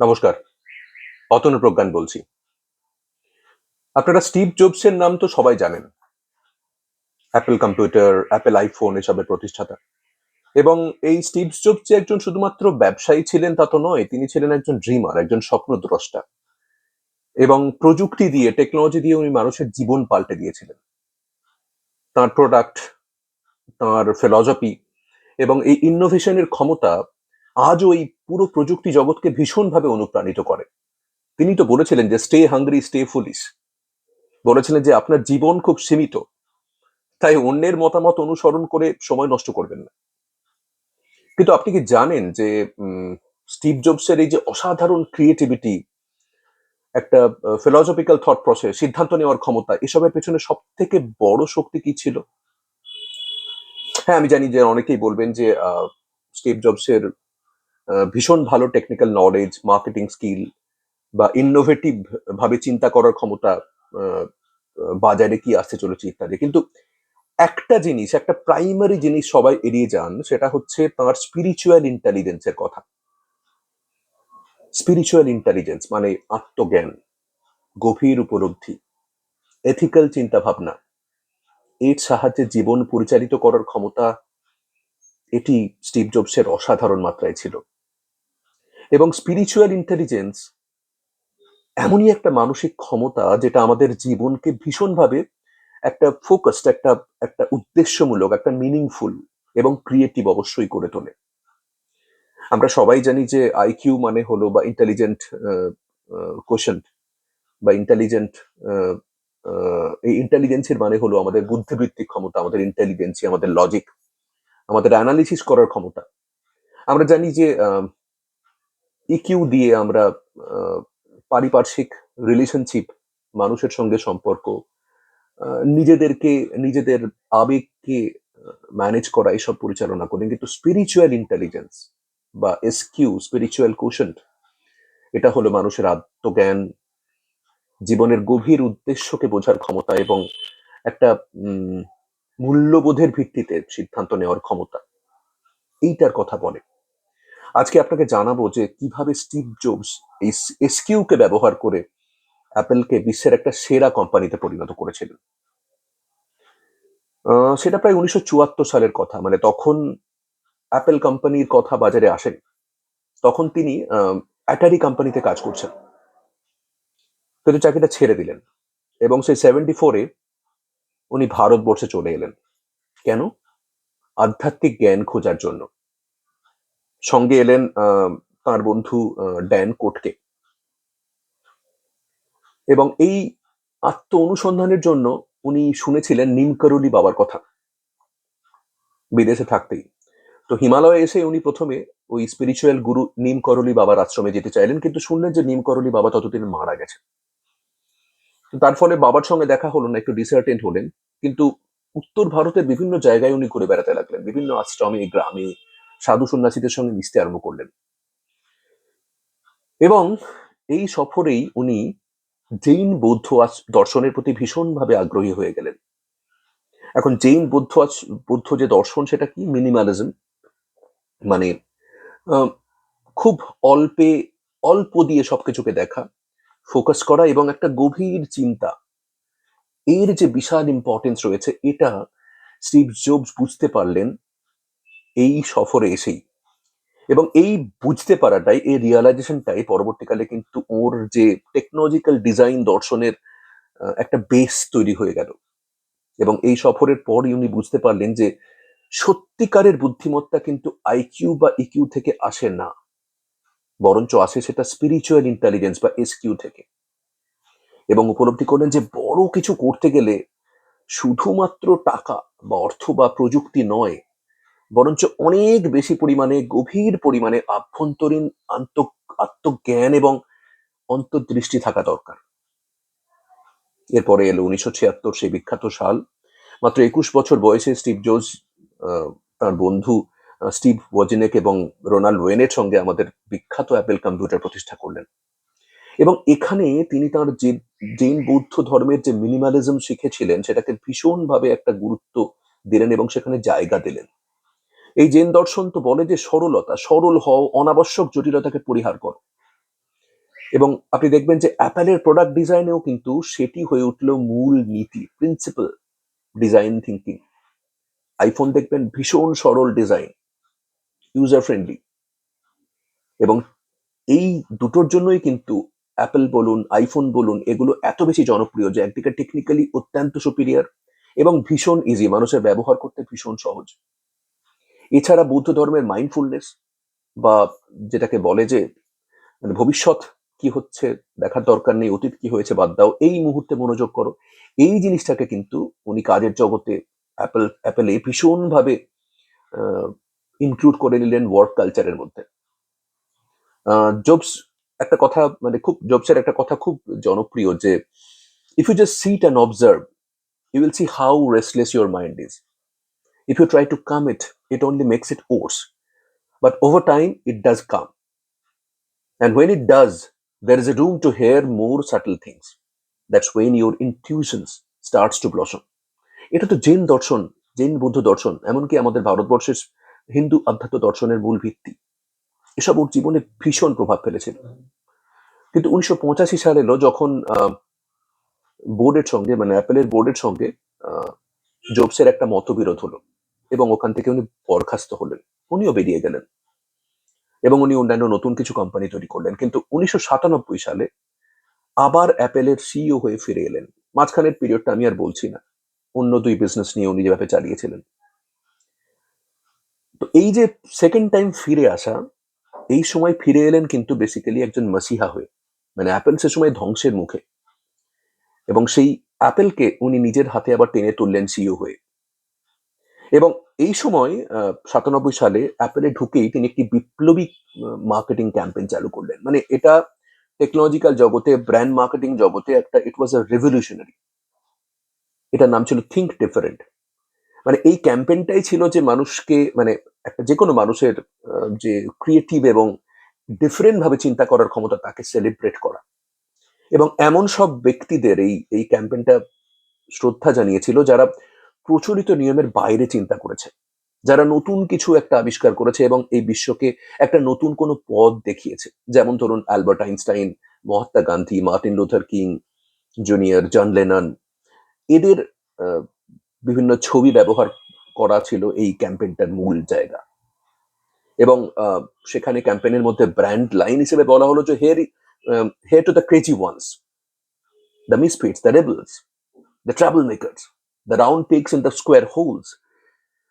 নমস্কার। অতনু প্রজ্ঞান বলছি। আপনারা স্টিভ জবসের নাম তো সবাই জানেন। অ্যাপেল কম্পিউটার, অ্যাপেল আইফোন এসবের প্রতিষ্ঠাতা। এবং এই স্টিভ জবস যে একজন শুধুমাত্র ব্যবসায়ী ছিলেন তা তো নয়, তিনি ছিলেন একজন ড্রিমার, একজন স্বপ্নদ্রষ্টা। এবং প্রযুক্তি দিয়ে, টেকনোলজি দিয়ে উনি মানুষের জীবন পাল্টে দিয়েছিলেন। তার প্রোডাক্ট তার ফিলসফি এবং এই ইনোভেশনের ক্ষমতা আজও এই পুরো প্রযুক্তি জগৎকে ভীষণভাবে অনুপ্রাণিত করে। তিনি তো বলেছিলেন যে, স্টে হাঙ্গ্রি, স্টে ফুলিশ। বলেছিলেন যে, আপনার জীবন খুব সীমিত। তাই অন্যের মতামত অনুসরণ করে সময় নষ্ট করবেন না। কিন্তু আপনি কি জানেন যে স্টিভ জবসের এই যে অসাধারণ ক্রিয়েটিভিটি একটা ফিলসফিক্যাল থট প্রসেস সিদ্ধান্ত নেওয়ার ক্ষমতা, এসবের পেছনে সব থেকে বড় শক্তি কি ছিল? হ্যাঁ আমি জানি যে অনেকেই বলবেন যে স্টিভ জবসের ভীষণ ভালো টেকনিক্যাল নলেজ মার্কেটিং স্কিল বা ইনোভেটিভ ভাবে চিন্তা করার ক্ষমতা বাজারে কি আসতে চলেছে ইত্যাদি। কিন্তু একটা জিনিস, একটা প্রাইমারি জিনিস সবাই এড়িয়ে যান, সেটা হচ্ছে তার স্পিরিচুয়াল ইন্টেলিজেন্সের কথা। স্পিরিচুয়াল ইন্টেলিজেন্স মানে আত্মজ্ঞান, গভীর উপলব্ধি এথিক্যাল চিন্তা ভাবনা এর সাহায্যে জীবন পরিচালিত করার ক্ষমতা, এটি স্টিভ জবসের অসাধারণ মাত্রায় ছিল। এবং স্পিরিচুয়াল ইন্টেলিজেন্স এমনই একটা মানসিক ক্ষমতা যেটা আমাদের জীবনকে ভীষণভাবে একটা ফোকাসড একটা একটা উদ্দেশ্যমূলক, একটা মিনিংফুল এবং ক্রিয়েটিভ অবশ্যই করে তোলে। আমরা সবাই জানি যে আইকিউ মানে হলো বা ইন্টেলিজেন্ট কোশ্চেন বা ইন্টেলিজেন্ট এই ইন্টেলিজেন্সের মানে হলো আমাদের বুদ্ধিবৃত্তিক ক্ষমতা, আমাদের ইন্টেলিজেন্সি আমাদের লজিক আমাদের অ্যানালিসিস করার ক্ষমতা। আমরা জানি যে ইকিউ দিয়ে আমরা পারিপার্শ্বিক রিলেশনশিপ মানুষের সঙ্গে সম্পর্ক নিজেদেরকে, নিজেদের আবেগকে ম্যানেজ করা, এসব পরিচালনা করি। কিন্তু স্পিরিচুয়াল ইন্টেলিজেন্স বা এসকিউ স্পিরিচুয়াল কোশন এটা হলো মানুষের আত্মজ্ঞান, জীবনের গভীর উদ্দেশ্যকে বোঝার ক্ষমতা এবং একটা মূল্যবোধের ভিত্তিতে সিদ্ধান্ত নেওয়ার ক্ষমতা। এইটার কথা বলে। আজকে আপনাকে জানাব যে কীভাবে স্টিভ জবস এই এসকিউ কে ব্যবহার করে অ্যাপেলকে বিশ্বের একটা সেরা কোম্পানিতে পরিণত করেছিলেন। সেটা প্রায় উনিশশো চুয়াত্তর সালের কথা। মানে তখন অ্যাপেল কোম্পানির কথা বাজারে আসেন। তখন তিনি অ্যাটারি কোম্পানিতে কাজ করছেন। কিন্তু চাকরিটা ছেড়ে দিলেন এবং সেই সেভেন্টি ফোরে উনি ভারতবর্ষে চলে এলেন। কেন? আধ্যাত্মিক জ্ঞান খোঁজার জন্য। সঙ্গে এলেন তার বন্ধু ড্যান কোটকে। এবং এই আত্ম অনুসন্ধানের জন্য উনি শুনেছিলেন নিমকরুলি বাবার কথা। বিদেশে থাকতেই। তো হিমালয়ে এসে উনি প্রথমে ওই স্পিরিচুয়াল গুরু নিম করলি বাবার আশ্রমে যেতে চাইলেন, কিন্তু শুনলেন যে নিম করলি বাবা ততদিন মারা গেছে। তার ফলে বাবার সঙ্গে দেখা হলো না, একটু ডিসার্টেন্ট হলেন, কিন্তু উত্তর ভারতের বিভিন্ন জায়গায় উনি ঘুরে বেড়াতে লাগলেন। বিভিন্ন আশ্রমে, গ্রামে সাধু সন্ন্যাসীদের সঙ্গে মিশতে আরম্ভ করলেন। এবং এই সফরেই উনি জৈন বৌদ্ধ দর্শনের প্রতি ভীষণভাবে আগ্রহী হয়ে গেলেন। এখন জৈন বৌদ্ধ বৌদ্ধ যে দর্শন সেটা কি? মিনিমালিজম। মানে খুব অল্পে, অল্প দিয়ে সবকিছুকে দেখা, ফোকাস করা এবং একটা গভীর চিন্তা। এর যে বিশাল ইম্পর্টেন্স রয়েছে, এটা স্টিভ জবস বুঝতে পারলেন এই সফরে এসেই। এবং এই বুঝতে পারাটাই, এই রিয়ালাইজেশনটাই পরবর্তীকালে কিন্তু ওর যে টেকনোলজিক্যাল ডিজাইন দর্শনের একটা বেস তৈরি হয়ে গেল। এবং এই সফরের পর উনি বুঝতে পারলেন যে সত্যিকারের বুদ্ধিমত্তা কিন্তু আইকিউ বা ইকিউ থেকে আসে না। বরঞ্চ আসে সেটা স্পিরিচুয়াল ইন্টেলিজেন্স বা এসকিউ থেকে। এবং উপলব্ধি করলেন যে বড় কিছু করতে গেলে শুধুমাত্র টাকা বা অর্থ বা প্রযুক্তি নয় বরঞ্চ অনেক বেশি পরিমাণে, গভীর পরিমাণে আভ্যন্তরীণ আন্ত, আত্মজ্ঞান এবং অন্তর্দৃষ্টি থাকা দরকার। এরপরে এলো উনিশশো ছিয়াত্তর সেই বিখ্যাত সাল। মাত্র একুশ বছর বয়সে স্টিভ জোজ তার বন্ধু স্টিভ ওয়াজিনেক এবং রোনাল্ড ওয়েনের সঙ্গে আমাদের বিখ্যাত অ্যাপেল কম্পিউটার প্রতিষ্ঠা করলেন। এবং এখানে তিনি তার যে, জৈন বৌদ্ধ ধর্মের যে মিনিমালিজম শিখেছিলেন, সেটাকে ভীষণভাবে একটা গুরুত্ব দিলেন এবং সেখানে জায়গা দিলেন। এই জেন দর্শন তো বলে যে সরলতা, সরল হও, অনাবশ্যক জটিলতাকে পরিহার করো। এবং আপনি দেখবেন যে অ্যাপেলের প্রোডাক্ট ডিজাইনেও কিন্তু সেটি হয়ে উঠল মূল নীতি প্রিন্সিপাল ডিজাইন থিঙ্কিং আইফোন দেখবেন ভীষণ সরল ডিজাইন ইউজার ফ্রেন্ডলি এবং এই দুটোর জন্যই কিন্তু অ্যাপেল বলুন আইফোন বলুন, এগুলো এত বেশি জনপ্রিয় যে একদিকে টেকনিক্যালি অত্যন্ত সুপিরিয়ার এবং ভীষণ ইজি মানুষের ব্যবহার করতে ভীষণ সহজ। এছাড়া বৌদ্ধ ধর্মের মাইন্ডফুলনেস বা যেটাকে বলে যে মানে ভবিষ্যৎ কি হচ্ছে, দেখার দরকার নেই, অতীত কি হয়েছে বাদ দাও, এই মুহূর্তে মনোযোগ করো। এই জিনিসটাকে কিন্তু উনি কাজের জগতে অ্যাপেল, অ্যাপেলে ভীষণভাবে ইনক্লুড করে নিলেন ওয়ার্ক কালচারের মধ্যে। জবস একটা কথা মানে খুব জবসের একটা কথা খুব জনপ্রিয় যে if you just sit and observe you will see how restless your mind is if you try to calm it it only makes it worse but over time it does calm And when it does, there is a room to hear more subtle things. That's when your intuitions starts to blossom. এটা তো জৈন দর্শন জৈন বৌদ্ধ দর্শন এমনকি আমাদের ভারতবর্ষের হিন্দু আধ্যাত্ম দর্শনের মূল ভিত্তি। এসব ওর জীবনে ভীষণ প্রভাব ফেলেছিল। কিন্তু উনিশশো পঁচাশি সাল এলো যখন বোর্ডের সঙ্গে মানে অ্যাপেলের বোর্ডের সঙ্গে জোবসের একটা মতবিরোধ হলো। এবং ওখান থেকে উনি বরখাস্ত হলেন। উনিও বেরিয়ে গেলেন। এবং উনি অন্যান্য নতুন কিছু কোম্পানি তৈরি করলেন। কিন্তু উনিশশো সাতানব্বই সালে আবার অ্যাপেলের সিইও হয়ে ফিরে এলেন। মাঝখানের পিরিয়ডটা আমি আর বলছি না। অন্য দুই বিজনেস নিয়ে উনি যেভাবে চালিয়েছিলেন। তো এই যে সেকেন্ড টাইম ফিরে আসা, এই সময় ফিরে এলেন কিন্তু বেসিক্যালি একজন মাসিহা হয়ে। মানে অ্যাপেল সে সময় ধ্বংসের মুখে। এবং সেই অ্যাপেলকে উনি নিজের হাতে আবার টেনে তুললেন সিইও হয়ে। এবং এই সময় সাতানব্বই সালে অ্যাপেলে ঢুকেই তিনি একটি বিপ্লবী মার্কেটিং ক্যাম্পেইন চালু করলেন। মানে এটা টেকনোলজিক্যাল জগতে ব্র্যান্ড মার্কেটিং জগতে একটা ইট ওয়াজ আ রেভলিউশনারি এটার নাম ছিল থিঙ্ক ডিফারেন্ট মানে এই ক্যাম্পেইনটাই ছিল যে মানুষকে মানে একটা যে কোনো মানুষের যে ক্রিয়েটিভ এবং ডিফারেন্ট ভাবে চিন্তা করার ক্ষমতা তাকে সেলিব্রেট করা। এবং এমন সব ব্যক্তিদের এই এই ক্যাম্পেইনটা শ্রদ্ধা জানিয়েছিল যারা প্রচলিত নিয়মের বাইরে চিন্তা করেছে। যারা নতুন কিছু একটা আবিষ্কার করেছে এবং এই বিশ্বকে একটা নতুন কোনো পথ দেখিয়েছে। যেমন ধরুন Albert Einstein Mahatma Gandhi Martin Luther King Junior John Lennon. এদের বিভিন্ন ছবি ব্যবহার করা ছিল এই ক্যাম্পেইনটার মূল জায়গা। এবং সেখানে ক্যাম্পেইনের মধ্যে ব্র্যান্ড লাইন হিসেবে বলা হলো যে here here to the crazy ones the misfits the rebels the troublemakers, the round pegs in the square holes.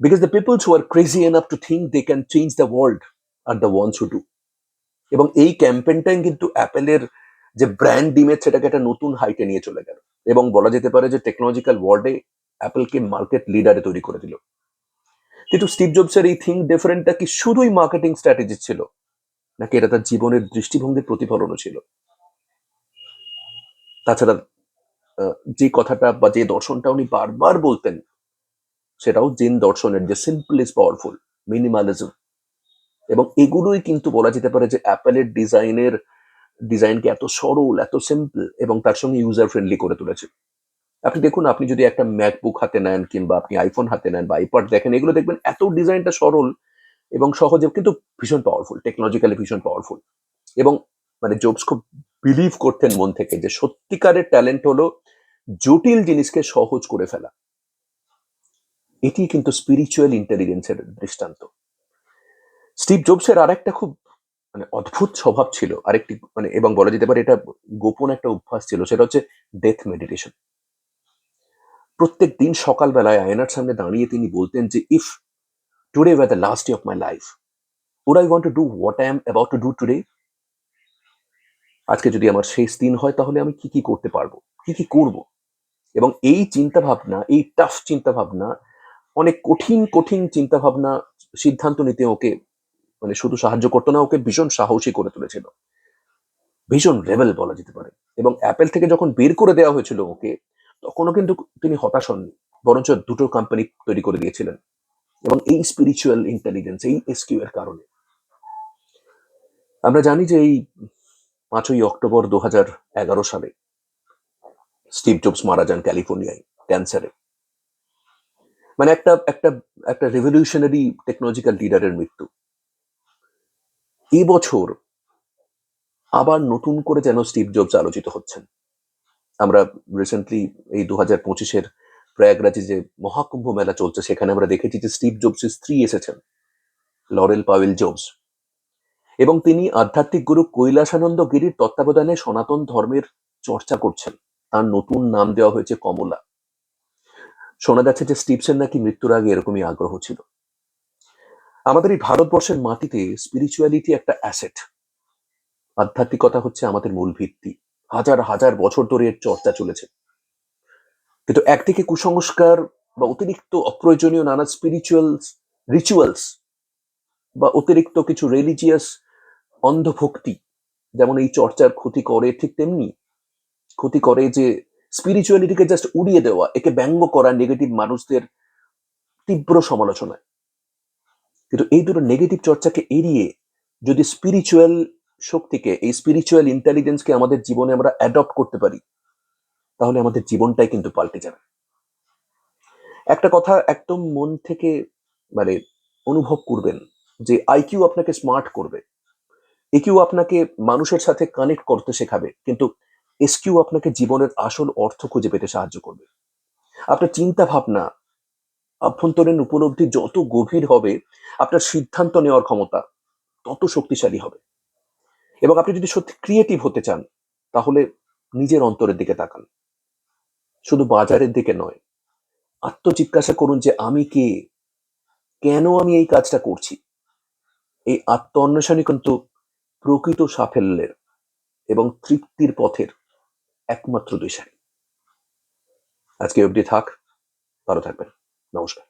Because the people who are crazy enough to think they can change the world are the ones who do. এবং এই ক্যাম্পেইনটাই কিন্তু অ্যাপেলের যে brand image সেটাকে একটা নতুন হাইটে নিয়ে চলে গেল এবং বলা যেতে পারে যে টেকনোলজিক্যাল ওয়ার্ল্ডে অ্যাপেলকে মার্কেট লিডারে তৈরি করে দিল কিন্তু স্টিভ জবসের এই থিঙ্ক ডিফারেন্টটা কি শুধুই মার্কেটিং স্ট্র্যাটেজি ছিল নাকি এটা তার জীবনের দৃষ্টিভঙ্গির প্রতিফলনও ছিল তাছাড়া যে কথাটা বা যে দর্শনটা উনি বারবার বলতেন, সেটাও জেন দর্শনের যে সিম্পল ইজ পাওয়ারফুল মিনিমালিজম এবং এগুলোই কিন্তু বলা যেতে পারে যে অ্যাপেলের ডিজাইনের, ডিজাইনকে এত সরল, এত সিম্পল এবং তার সঙ্গে ইউজার ফ্রেন্ডলি করে তুলেছে। আপনি দেখুন, আপনি যদি একটা ম্যাকবুক হাতে নেন কিংবা আপনি আইফোন হাতে নেন বা আইপড দেখেন, এগুলো দেখবেন এত ডিজাইনটা সরল এবং সহজে কিন্তু ভীষণ পাওয়ারফুল টেকনোলজিক্যালি ভীষণ পাওয়ারফুল এবং মানে জোবস খুব বিলিভ করতেন মন থেকে যে সত্যিকারের ট্যালেন্ট হলো জটিল জিনিসকে সহজ করে ফেলা। এটি কিন্তু স্পিরিচুয়াল ইন্টেলিজেন্সের দৃষ্টান্ত। স্টিভ জবসের আর একটা খুব মানে অদ্ভুত স্বভাব ছিল, আরেকটি মানে এবং বলা যেতে পারে এটা গোপন একটা অভ্যাস ছিল, সেটা হচ্ছে ডেথ মেডিটেশন প্রত্যেক দিন সকালবেলায় আয়নার সামনে দাঁড়িয়ে তিনি বলতেন যে if today were the last day of my life would I want to do what I am about to do today আজকে যদি আমার শেষ দিন হয়, তাহলে আমি কি কি করতে পারব? কি কি করব? এবং এই চিন্তা ভাবনা এই টাফ চিন্তা ভাবনা অনেক কঠিন কঠিন চিন্তা ভাবনা সিদ্ধান্ত নিতে ওকে মানে শুধু সাহায্য করতো না, ওকে ভীষণ সাহসী করে তুলেছিল। ভীষণ রেবেল বলা যেতে পারে। এবং অ্যাপেল থেকে যখন বের করে দেওয়া হয়েছিল ওকে, তখনও কিন্তু তিনি হতাশ হননি। বরঞ্চ দুটো কোম্পানি তৈরি করে দিয়েছিলেন। এবং এই স্পিরিচুয়াল ইন্টেলিজেন্স এই এসকিউ এর কারণে। আমরা জানি যে এই পাঁচই অক্টোবর দু এগারো সালে। স্টিভ জবস মারা যান ক্যালিফোর্নিয়ায়, ক্যান্সারে। মানে একটা একটা একটা রেভলিউশনারি টেকনোলজিক্যাল লিডারের মৃত্যু। এই বছর আবার নতুন করে যেন স্টিভ জবস আলোচিত হচ্ছেন। আমরা রিসেন্টলি এই দু হাজার পঁচিশের প্রয়াগরাজে যে মহাকুম্ভ মেলা চলছে, সেখানে আমরা দেখেছি যে স্টিভ জবসের স্ত্রী এসেছেন, লরেল পাওয়েল জবস। এবং তিনি আধ্যাত্মিক গুরু কৈলাসানন্দ গিরির তত্ত্বাবধানে সনাতন ধর্মের চর্চা করছেন। তার নতুন নাম দেওয়া হয়েছে কমলা। শোনা যাচ্ছে যে স্টিভসের নাকি মৃত্যুর আগে এরকমই আগ্রহ ছিল। আমাদের এই ভারতবর্ষের মাটিতে স্পিরিচুয়ালিটি একটা অ্যাসেট আধ্যাত্মিকতা হচ্ছে আমাদের মূল ভিত্তি। হাজার হাজার বছর ধরে এর চর্চা চলেছে। কিন্তু একদিকে কুসংস্কার বা অতিরিক্ত অপ্রয়োজনীয় নানা স্পিরিচুয়াল রিচুয়ালস বা অতিরিক্ত কিছু রিলিজিয়াস অন্ধভক্তি, যেমন এই চর্চার ক্ষতি করে, ঠিক তেমনি ক্ষতি করে যে স্পিরিচুয়ালিটিকে জাস্ট উড়িয়ে দেওয়া, একে ব্যঙ্গ করা নেগেটিভ মানুষদের তীব্র সমালোচনায়। কিন্তু এই দুটো নেগেটিভ চর্চাকে এড়িয়ে যদি স্পিরিচুয়াল শক্তিকে, এই স্পিরিচুয়াল ইন্টেলিজেন্সকে আমাদের জীবনে আমরা অ্যাডপ্ট করতে পারি, তাহলে আমাদের জীবনটাই কিন্তু পাল্টে যাবে। একটা কথা একদম মন থেকে মানে অনুভব করবেন যে আইকিউ আপনাকে স্মার্ট করবে। একিউ আপনাকে মানুষের সাথে কানেক্ট করতে শেখাবে, কিন্তু এসকিউ আপনাকে জীবনের আসল অর্থ খুঁজে পেতে সাহায্য করবে। আপনার চিন্তা ভাবনা আভ্যন্তরীণ উপলব্ধি যত গভীর হবে, আপনার সিদ্ধান্ত নেওয়ার ক্ষমতা তত শক্তিশালী হবে। এবং আপনি যদি সত্যি ক্রিয়েটিভ হতে চান, তাহলে নিজের অন্তরের দিকে তাকান। শুধু বাজারের দিকে নয়, আত্মজিজ্ঞাসা করুন যে আমি কে? কেন আমি এই কাজটা করছি? এই আত্ম অন্বেষণই কিন্তু প্রকৃত সাফল্যের এবং তৃপ্তির পথের একমাত্র দিশারি। আজকে অবধি থাক ভালো থাকবেন। নমস্কার।